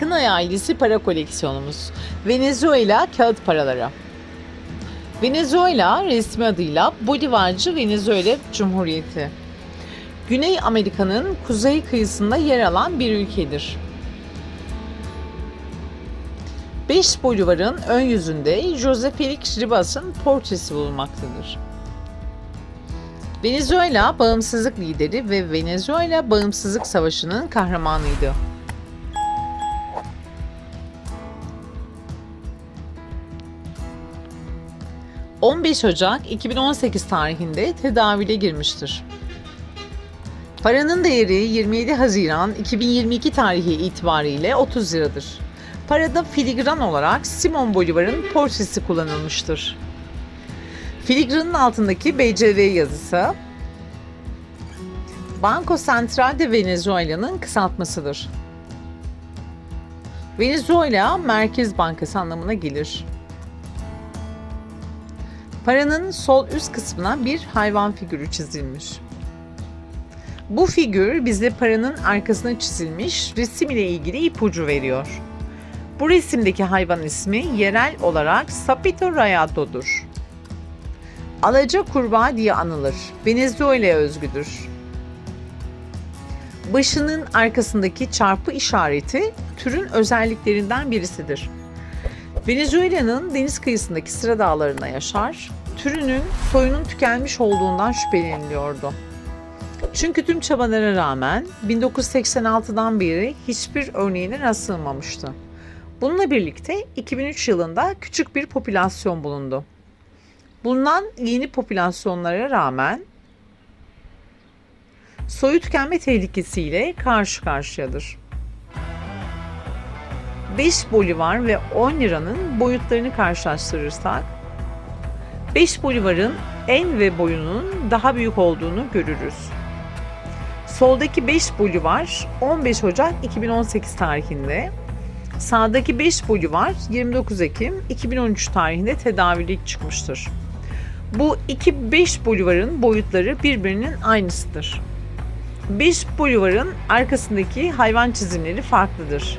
Kınay ailesi para koleksiyonumuz. Venezuela kağıt paraları. Venezuela resmi adıyla Bolivarcı Venezuela Cumhuriyeti. Güney Amerika'nın kuzey kıyısında yer alan bir ülkedir. 5 bolivarın ön yüzünde Jose Felix Ribas'ın portresi bulunmaktadır. Venezuela bağımsızlık lideri ve Venezuela Bağımsızlık Savaşı'nın kahramanıydı. ...15 Ocak 2018 tarihinde tedavüle girmiştir. Paranın değeri 27 Haziran 2022 tarihi itibariyle 30 liradır. Parada filigran olarak Simon Bolivar'ın portresi kullanılmıştır. Filigranın altındaki BCV yazısı Banco Central de Venezuela'nın kısaltmasıdır. Venezuela Merkez Bankası anlamına gelir. Paranın sol üst kısmına bir hayvan figürü çizilmiş. Bu figür bize paranın arkasına çizilmiş resim ile ilgili ipucu veriyor. Bu resimdeki hayvan ismi yerel olarak Sapito Rayado'dur. Alaca kurbağa diye anılır. Venezuela'ya özgüdür. Başının arkasındaki çarpı işareti türün özelliklerinden birisidir. Venezuela'nın deniz kıyısındaki sıra dağlarında yaşar, türünün soyunun tükenmiş olduğundan şüpheleniliyordu. Çünkü tüm çabalara rağmen 1986'dan beri hiçbir örneğine rastlanmamıştı. Bununla birlikte 2003 yılında küçük bir popülasyon bulundu. Bulunan yeni popülasyonlara rağmen soyu tükenme tehlikesiyle karşı karşıyadır. 5 bolivar ve 10 liranın boyutlarını karşılaştırırsak 5 bolivarın en ve boyunun daha büyük olduğunu görürüz. Soldaki 5 bolivar 15 Ocak 2018 tarihinde, sağdaki 5 bolivar 29 Ekim 2013 tarihinde tedavilik çıkmıştır. Bu iki 5 bolivarın boyutları birbirinin aynısıdır. 5 bolivarın arkasındaki hayvan çizimleri farklıdır.